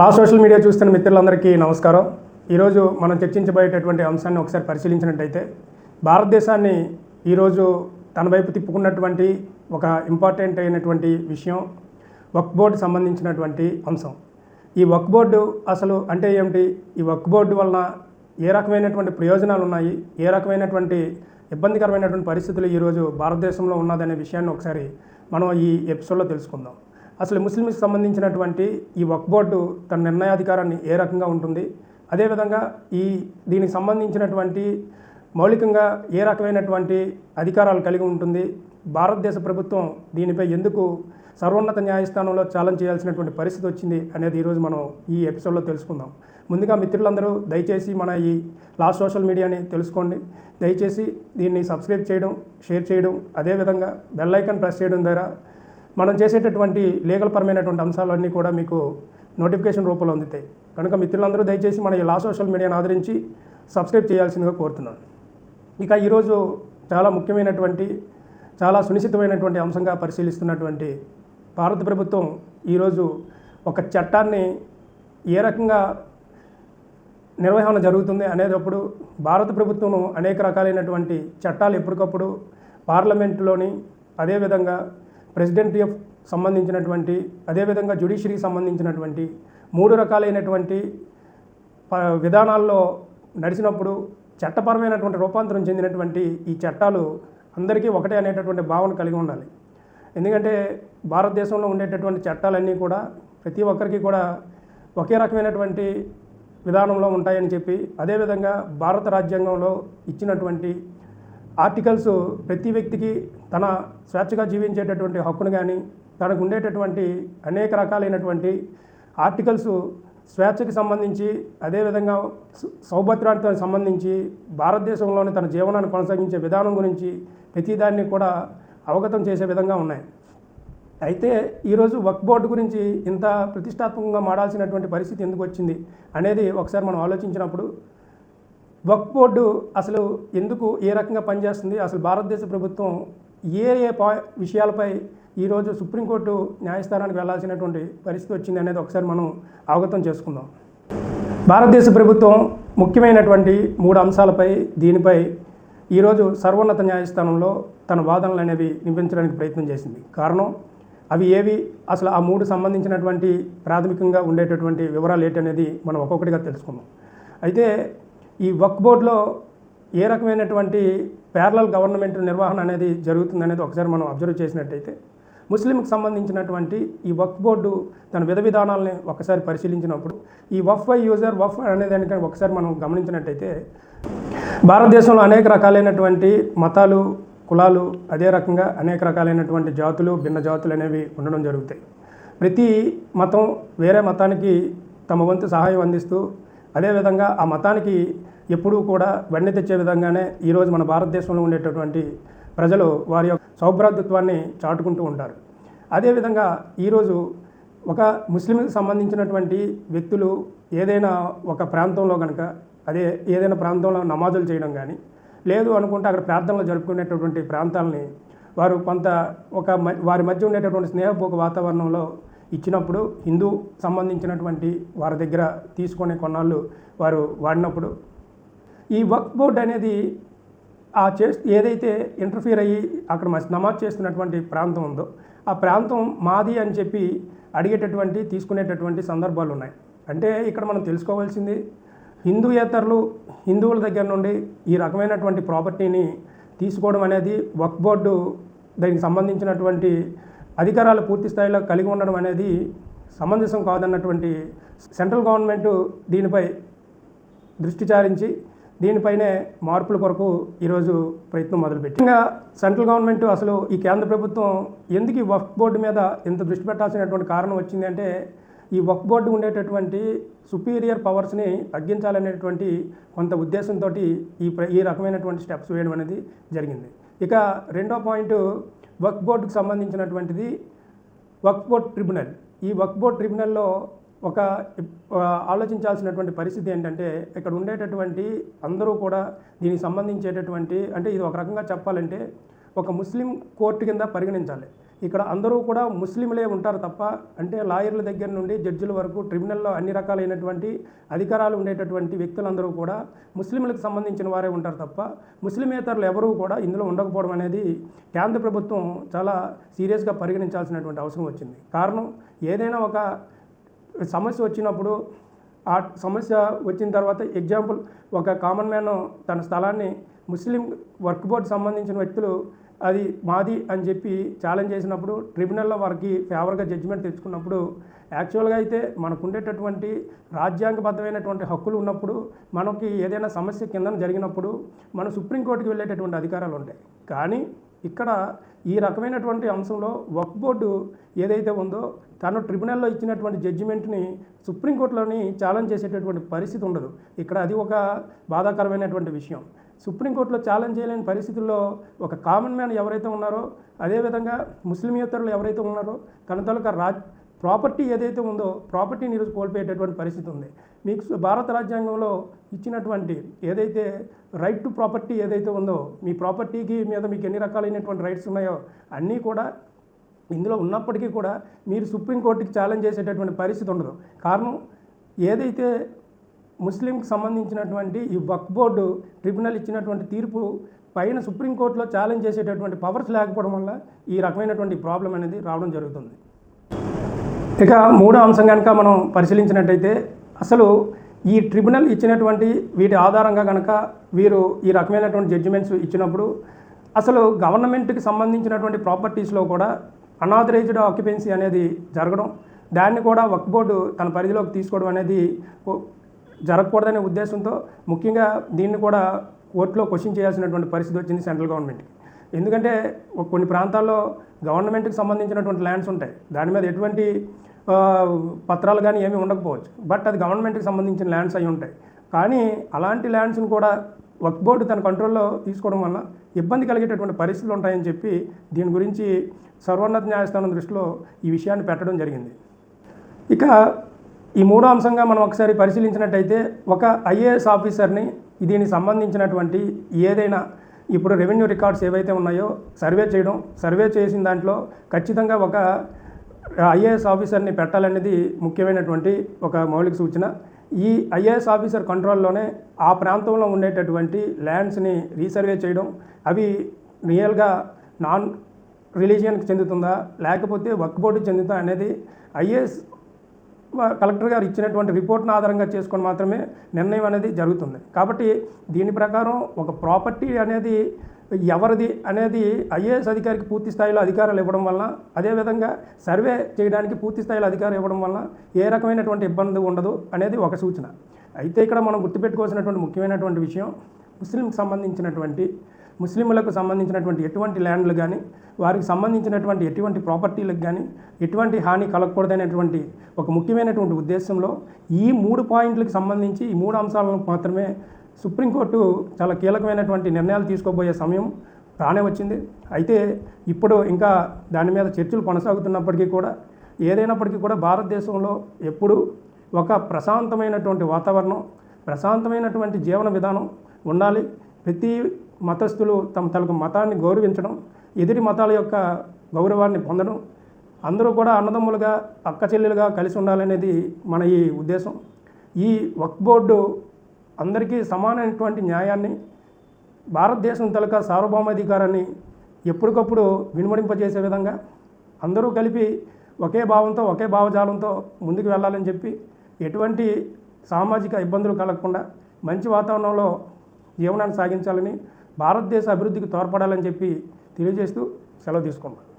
లా social media చూస్తున్న మిత్రులందరికీ నమస్కారం. ఈరోజు మనం చర్చించబోయేటటువంటి అంశాన్ని ఒకసారి పరిశీలించినట్టయితే భారతదేశాన్ని ఈరోజు తన వైపు తిప్పుకున్నటువంటి ఒక ఇంపార్టెంట్ అయినటువంటి విషయం వక్ బోర్డు సంబంధించినటువంటి అంశం. ఈ వక్ బోర్డు అసలు అంటే ఏమిటి? ఈ వక్ బోర్డు వలన ఏ రకమైనటువంటి ప్రయోజనాలు ఉన్నాయి? ఏ రకమైనటువంటి ఇబ్బందికరమైనటువంటి పరిస్థితులు ఈరోజు భారతదేశంలో ఉన్నదనే విషయాన్ని ఒకసారి మనం ఈ ఎపిసోడ్లో తెలుసుకుందాం. అసలు ముస్లింకి సంబంధించినటువంటి ఈ వక్ బోర్డు తన నిర్ణయాధికారాన్ని ఏ రకంగా ఉంటుంది? అదేవిధంగా ఈ దీనికి సంబంధించినటువంటి మౌలికంగా ఏ రకమైనటువంటి అధికారాలు కలిగి ఉంటుంది? భారతదేశ ప్రభుత్వం దీనిపై ఎందుకు సర్వోన్నత న్యాయస్థానంలో ఛాలెంజ్ చేయాల్సినటువంటి పరిస్థితి వచ్చింది అనేది ఈరోజు మనం ఈ ఎపిసోడ్లో తెలుసుకుందాం. ముందుగా మిత్రులందరూ దయచేసి మన ఈ లాస్ట్ సోషల్ మీడియాని తెలుసుకోండి. దయచేసి దీన్ని సబ్స్క్రైబ్ చేయడం షేర్ చేయడం అదేవిధంగా బెల్ ఐకాన్ ప్రెస్ చేయడం ద్వారా మనం చేసేటటువంటి లీగల్ పరమైనటువంటి అంశాలన్నీ కూడా మీకు నోటిఫికేషన్ రూపంలో అందుతాయి. కనుక మిత్రులందరూ దయచేసి మన ఈ లా సోషల్ మీడియాను ఆదరించి సబ్స్క్రైబ్ చేయాల్సిందిగా కోరుతున్నాను. ఇక ఈరోజు చాలా ముఖ్యమైనటువంటి చాలా సునిశ్చితమైనటువంటి అంశంగా పరిశీలిస్తున్నటువంటి భారత ప్రభుత్వం ఈరోజు ఒక చట్టాన్ని ఏ రకంగా నిర్వహణ జరుగుతుంది అనేటప్పుడు భారత ప్రభుత్వం అనేక రకాలైనటువంటి చట్టాలు ఎప్పటికప్పుడు పార్లమెంటులోని అదేవిధంగా ప్రెసిడెంట్ ఆఫ్ సంబంధించినటువంటి అదేవిధంగా జ్యుడిషరీకి సంబంధించినటువంటి మూడు రకాలైనటువంటి ప- విధానాల్లో నడిచినప్పుడు చట్టపరమైనటువంటి రూపాంతరం చెందినటువంటి ఈ చట్టాలు అందరికీ ఒకటే అనేటటువంటి భావన కలిగి ఉండాలి. ఎందుకంటే భారతదేశంలో ఉండేటటువంటి చట్టాలన్నీ కూడా ప్రతి ఒక్కరికి కూడా ఒకే రకమైనటువంటి విధానంలో ఉంటాయని చెప్పి అదేవిధంగా భారత రాజ్యాంగంలో ఇచ్చినటువంటి ఆర్టికల్స్ ప్రతి వ్యక్తికి తన స్వేచ్ఛగా జీవించేటటువంటి హక్కును కానీ తనకు ఉండేటటువంటి అనేక రకాలైనటువంటి ఆర్టికల్స్ స్వేచ్ఛకి సంబంధించి అదేవిధంగా సౌభద్రానికి సంబంధించి భారతదేశంలోని తన జీవనాన్ని కొనసాగించే విధానం గురించి ప్రతిదాన్ని కూడా అవగతం చేసే విధంగా ఉన్నాయి. అయితే ఈరోజు వక్ బోర్డు గురించి ఇంత ప్రతిష్టాత్మకంగా మాడాల్సినటువంటి పరిస్థితి ఎందుకు వచ్చింది అనేది ఒకసారి మనం ఆలోచించినప్పుడు వక్ఫ్ బోర్డు అసలు ఎందుకు ఏ రకంగా పనిచేస్తుంది? అసలు భారతదేశ ప్రభుత్వం ఏ ఏ పా విషయాలపై ఈరోజు సుప్రీంకోర్టు న్యాయస్థానానికి వెళ్ళాల్సినటువంటి పరిస్థితి వచ్చింది అనేది ఒకసారి మనం అవగతం చేసుకుందాం. భారతదేశ ప్రభుత్వం ముఖ్యమైనటువంటి మూడు అంశాలపై దీనిపై ఈరోజు సర్వోన్నత న్యాయస్థానంలో తన వాదనలు అనేవి నింపించడానికి ప్రయత్నం చేసింది. కారణం అవి ఏవి? అసలు ఆ మూడు సంబంధించినటువంటి ప్రాథమికంగా ఉండేటటువంటి వివరాలు ఏంటనేది మనం ఒక్కొక్కటిగా తెలుసుకుందాం. అయితే ఈ వక్ బోర్డులో ఏ రకమైనటువంటి ప్యారలల్ గవర్నమెంట్ నిర్వహణ అనేది జరుగుతుంది అనేది ఒకసారి మనం అబ్జర్వ్ చేసినట్టయితే ముస్లింకి సంబంధించినటువంటి ఈ వక్ బోర్డు తన విధ విధానాలని ఒకసారి పరిశీలించినప్పుడు ఈ వఫ్ బై యూజర్ వఫ్ అనే దానికని ఒకసారి మనం గమనించినట్టయితే భారతదేశంలో అనేక రకాలైనటువంటి మతాలు కులాలు అదే రకంగా అనేక రకాలైనటువంటి జాతులు భిన్న జాతులు అనేవి ఉండడం జరుగుతాయి. ప్రతి మతం వేరే మతానికి తమ వంతు సహాయం అందిస్తూ అదేవిధంగా ఆ మతానికి ఎప్పుడూ కూడా వెన్నె తెచ్చే విధంగానే ఈరోజు మన భారతదేశంలో ఉండేటటువంటి ప్రజలు వారి యొక్క సౌభ్రాతృత్వాన్ని చాటుకుంటూ ఉంటారు. అదేవిధంగా ఈరోజు ఒక ముస్లింకి సంబంధించినటువంటి వ్యక్తులు ఏదైనా ఒక ప్రాంతంలో కనుక అదే ఏదైనా ప్రాంతంలో నమాజులు చేయడం కానీ లేదు అనుకుంటే అక్కడ ప్రార్థనలు జరుపుకునేటటువంటి ప్రాంతాలని వారు కొంత ఒక మ- వారి మధ్య ఉండేటటువంటి స్నేహపూర్వక వాతావరణంలో ఇచ్చినప్పుడు హిందూ సంబంధించినటువంటి వారి దగ్గర తీసుకునే కొన్నాళ్ళు వారు వాడినప్పుడు ఈ వక్ఫ్ బోర్డ్ అనేది ఆ చే ఏదైతే ఇంటర్ఫియర్ అయ్యి అక్కడ మస్ నమాజ్ చేస్తున్నటువంటి ప్రాంతం ఉందో ఆ ప్రాంతం మాది అని చెప్పి అడిగేటటువంటి తీసుకునేటటువంటి సందర్భాలు ఉన్నాయి. అంటే ఇక్కడ మనం తెలుసుకోవాల్సింది హిందూయేతరులు హిందువుల దగ్గర నుండి ఈ రకమైనటువంటి ప్రాపర్టీని తీసుకోవడం అనేది వక్ బోర్డు దానికి సంబంధించినటువంటి అధికారాలు పూర్తి స్థాయిలో కలిగి ఉండడం అనేది సమంజసం కాదన్నటువంటి సెంట్రల్ గవర్నమెంట్ దీనిపై దృష్టి చారించి దీనిపైనే మార్పుల కొరకు ఈరోజు ప్రయత్నం మొదలుపెట్టి ఇంకా సెంట్రల్ గవర్నమెంట్ అసలు ఈ కేంద్ర ప్రభుత్వం ఎందుకు ఈ వక్ఫ్ బోర్డు మీద ఇంత దృష్టి పెట్టాల్సినటువంటి కారణం వచ్చింది అంటే ఈ వక్ఫ్ బోర్డు ఉండేటటువంటి సుపీరియర్ పవర్స్ని తగ్గించాలనేటువంటి కొంత ఉద్దేశంతో ఈ ఈ రకమైనటువంటి స్టెప్స్ వేయడం అనేది జరిగింది. ఇక రెండో పాయింట్ వర్క్ బోర్డుకు సంబంధించినటువంటిది వక్ఫ్ బోర్డ్ ట్రిబ్యునల్ ఈ వక్ఫ్ బోర్డ్ ట్రిబ్యునల్లో ఒక ఆలోచించాల్సినటువంటి పరిస్థితి ఏంటంటే ఇక్కడ ఉండేటటువంటి అందరూ కూడా దీనికి సంబంధించేటటువంటి అంటే ఇది ఒక రకంగా చెప్పాలంటే ఒక ముస్లిం కోర్టు కింద పరిగణించాలి. ఇక్కడ అందరూ కూడా ముస్లింలే ఉంటారు తప్ప అంటే లాయర్ల దగ్గర నుండి జడ్జిల వరకు ట్రిబ్యునల్లో అన్ని రకాలైనటువంటి అధికారాలు ఉండేటటువంటి వ్యక్తులందరూ కూడా ముస్లింలకు సంబంధించిన వారే ఉంటారు తప్ప ముస్లిమేతరులు ఎవరూ కూడా ఇందులో ఉండకపోవడం అనేది కేంద్ర ప్రభుత్వం చాలా సీరియస్గా పరిగణించాల్సినటువంటి అవసరం వచ్చింది. కారణం ఏదైనా ఒక సమస్య వచ్చినప్పుడు ఆ సమస్య వచ్చిన తర్వాత ఎగ్జాంపుల్ ఒక కామన్ మ్యాన్ తన స్థలాన్ని ముస్లిం వర్క్ బోర్డు సంబంధించిన వ్యక్తులు అది మాది అని చెప్పి ఛాలెంజ్ చేసినప్పుడు ట్రిబ్యునల్లో వారికి ఫేవర్గా జడ్జిమెంట్ తెచ్చుకున్నప్పుడు యాక్చువల్గా అయితే మనకు ఉండేటటువంటి రాజ్యాంగబద్ధమైనటువంటి హక్కులు ఉన్నప్పుడు మనకి ఏదైనా సమస్య కింద జరిగినప్పుడు మనం సుప్రీంకోర్టుకి వెళ్ళేటటువంటి అధికారాలు ఉంటాయి. కానీ ఇక్కడ ఈ రకమైనటువంటి అంశంలో వక్ బోర్డు ఏదైతే ఉందో తను ట్రిబ్యునల్లో ఇచ్చినటువంటి జడ్జిమెంట్ని సుప్రీంకోర్టులోని ఛాలెంజ్ చేసేటటువంటి పరిస్థితి ఉండదు. ఇక్కడ అది ఒక బాధాకరమైనటువంటి విషయం. సుప్రీంకోర్టులో ఛాలెంజ్ చేయలేని పరిస్థితుల్లో ఒక కామన్ మ్యాన్ ఎవరైతే ఉన్నారో అదేవిధంగా ముస్లిమేతరులు ఎవరైతే ఉన్నారో తన తాలూకా రాజ్ ప్రాపర్టీ ఏదైతే ఉందో ప్రాపర్టీని ఈరోజు కోల్పోయేటటువంటి పరిస్థితి ఉంది. మీకు భారత రాజ్యాంగంలో ఇచ్చినటువంటి ఏదైతే రైట్ టు ప్రాపర్టీ ఏదైతే ఉందో మీ ప్రాపర్టీకి మీద మీకు ఎన్ని రకాలైనటువంటి రైట్స్ ఉన్నాయో అన్నీ కూడా ఇందులో ఉన్నప్పటికీ కూడా మీరు సుప్రీంకోర్టుకి ఛాలెంజ్ చేసేటటువంటి పరిస్థితి ఉండదు. కారణం ఏదైతే ముస్లింకి సంబంధించినటువంటి ఈ వక్ బోర్డు ట్రిబ్యునల్ ఇచ్చినటువంటి తీర్పు పైన సుప్రీంకోర్టులో ఛాలెంజ్ చేసేటటువంటి పవర్స్ లేకపోవడం వల్ల ఈ రకమైనటువంటి ప్రాబ్లం అనేది రావడం జరుగుతుంది. ఇక మూడో అంశం కనుక మనం పరిశీలించినట్టయితే అసలు ఈ ట్రిబ్యునల్ ఇచ్చినటువంటి వీటి ఆధారంగా కనుక వీరు ఈ రకమైనటువంటి జడ్జిమెంట్స్ ఇచ్చినప్పుడు అసలు గవర్నమెంట్కి సంబంధించినటువంటి ప్రాపర్టీస్లో కూడా అనాథరైజ్డ్ ఆక్యుపెన్సీ అనేది జరగడం దాన్ని కూడా వక్ బోర్డు తన పరిధిలోకి తీసుకోవడం అనేది జరగకూడదనే ఉద్దేశంతో ముఖ్యంగా దీన్ని కూడా కోర్టులో క్వశ్చన్ చేయాల్సినటువంటి పరిస్థితి వచ్చింది సెంట్రల్ గవర్నమెంట్కి. ఎందుకంటే కొన్ని ప్రాంతాల్లో గవర్నమెంట్కి సంబంధించినటువంటి ల్యాండ్స్ ఉంటాయి. దాని మీద ఎటువంటి పత్రాలు కానీ ఏమీ ఉండకపోవచ్చు. బట్ అది గవర్నమెంట్కి సంబంధించిన ల్యాండ్స్ అయి ఉంటాయి. కానీ అలాంటి ల్యాండ్స్ని కూడా వక్ బోర్డు తన కంట్రోల్లో తీసుకోవడం వల్ల ఇబ్బంది కలిగేటటువంటి పరిస్థితులు ఉంటాయని చెప్పి దీని గురించి సర్వోన్నత న్యాయస్థానం దృష్టిలో ఈ విషయాన్ని పెట్టడం జరిగింది. ఇక ఈ మూడో అంశంగా మనం ఒకసారి పరిశీలించినట్టయితే ఒక ఐఏఎస్ ఆఫీసర్ని దీనికి సంబంధించినటువంటి ఏదైనా ఇప్పుడు రెవెన్యూ రికార్డ్స్ ఏవైతే ఉన్నాయో సర్వే చేయడం సర్వే చేసిన దాంట్లో ఖచ్చితంగా ఒక ఐఏఎస్ ఆఫీసర్ని పెట్టాలనేది ముఖ్యమైనటువంటి ఒక మౌలిక సూచన. ఈ ఐఏఎస్ ఆఫీసర్ కంట్రోల్లోనే ఆ ప్రాంతంలో ఉండేటటువంటి ల్యాండ్స్ని రీసర్వే చేయడం. అవి రియల్గా నాన్ రిలీజియన్కి చెందుతుందా లేకపోతే వర్క్ బోర్డుకి చెందుతుందా అనేది ఐఏఎస్ కలెక్టర్ గారు ఇచ్చినటువంటి రిపోర్ట్ను ఆధారంగా చేసుకొని మాత్రమే నిర్ణయం అనేది జరుగుతుంది. కాబట్టి దీని ప్రకారం ఒక ప్రాపర్టీ అనేది ఎవరిది అనేది ఐఏఎస్ అధికారికి పూర్తి స్థాయిలో అధికారాలు ఇవ్వడం వల్ల అదేవిధంగా సర్వే చేయడానికి పూర్తి స్థాయిలో అధికారం ఇవ్వడం వల్ల ఏ రకమైనటువంటి ఇబ్బంది ఉండదు అనేది ఒక సూచన. అయితే ఇక్కడ మనం గుర్తుపెట్టుకోవాల్సినటువంటి ముఖ్యమైనటువంటి విషయం ముస్లింకి సంబంధించినటువంటి ముస్లింలకు సంబంధించినటువంటి ఎటువంటి ల్యాండ్లు కానీ వారికి సంబంధించినటువంటి ఎటువంటి ప్రాపర్టీలకు కానీ ఎటువంటి హాని కలగకూడదనేటువంటి ఒక ముఖ్యమైనటువంటి ఉద్దేశంలో ఈ మూడు పాయింట్లకు సంబంధించి ఈ మూడు అంశాలను మాత్రమే సుప్రీంకోర్టు చాలా కీలకమైనటువంటి నిర్ణయాలు తీసుకోబోయే సమయం రానే వచ్చింది. అయితే ఇప్పుడు ఇంకా దాని మీద చర్చలు కొనసాగుతున్నప్పటికీ కూడా ఏదైనప్పటికీ కూడా భారతదేశంలో ఎప్పుడు ఒక ప్రశాంతమైనటువంటి వాతావరణం ప్రశాంతమైనటువంటి జీవన విధానం ఉండాలి. ప్రతి మతస్థులు తమ తలకు మతాన్ని గౌరవించడం ఎదుటి మతాల యొక్క గౌరవాన్ని పొందడం అందరూ కూడా అన్నదమ్ములుగా అక్క చెల్లెలుగా కలిసి ఉండాలనేది మన ఈ ఉద్దేశం. ఈ వక్ బోర్డు అందరికీ సమానమైనటువంటి న్యాయాన్ని భారతదేశం తలక సార్వభౌమాధికారాన్ని ఎప్పటికప్పుడు వినుమడింపజేసే విధంగా అందరూ కలిపి ఒకే భావంతో ఒకే భావజాలంతో ముందుకు వెళ్ళాలని చెప్పి ఎటువంటి సామాజిక ఇబ్బందులు కలగకుండా మంచి వాతావరణంలో జీవనాన్ని సాగించాలని భారతదేశ అభివృద్ధికి తోడ్పడాలని చెప్పి తెలియజేస్తూ సెలవు తీసుకుంటాను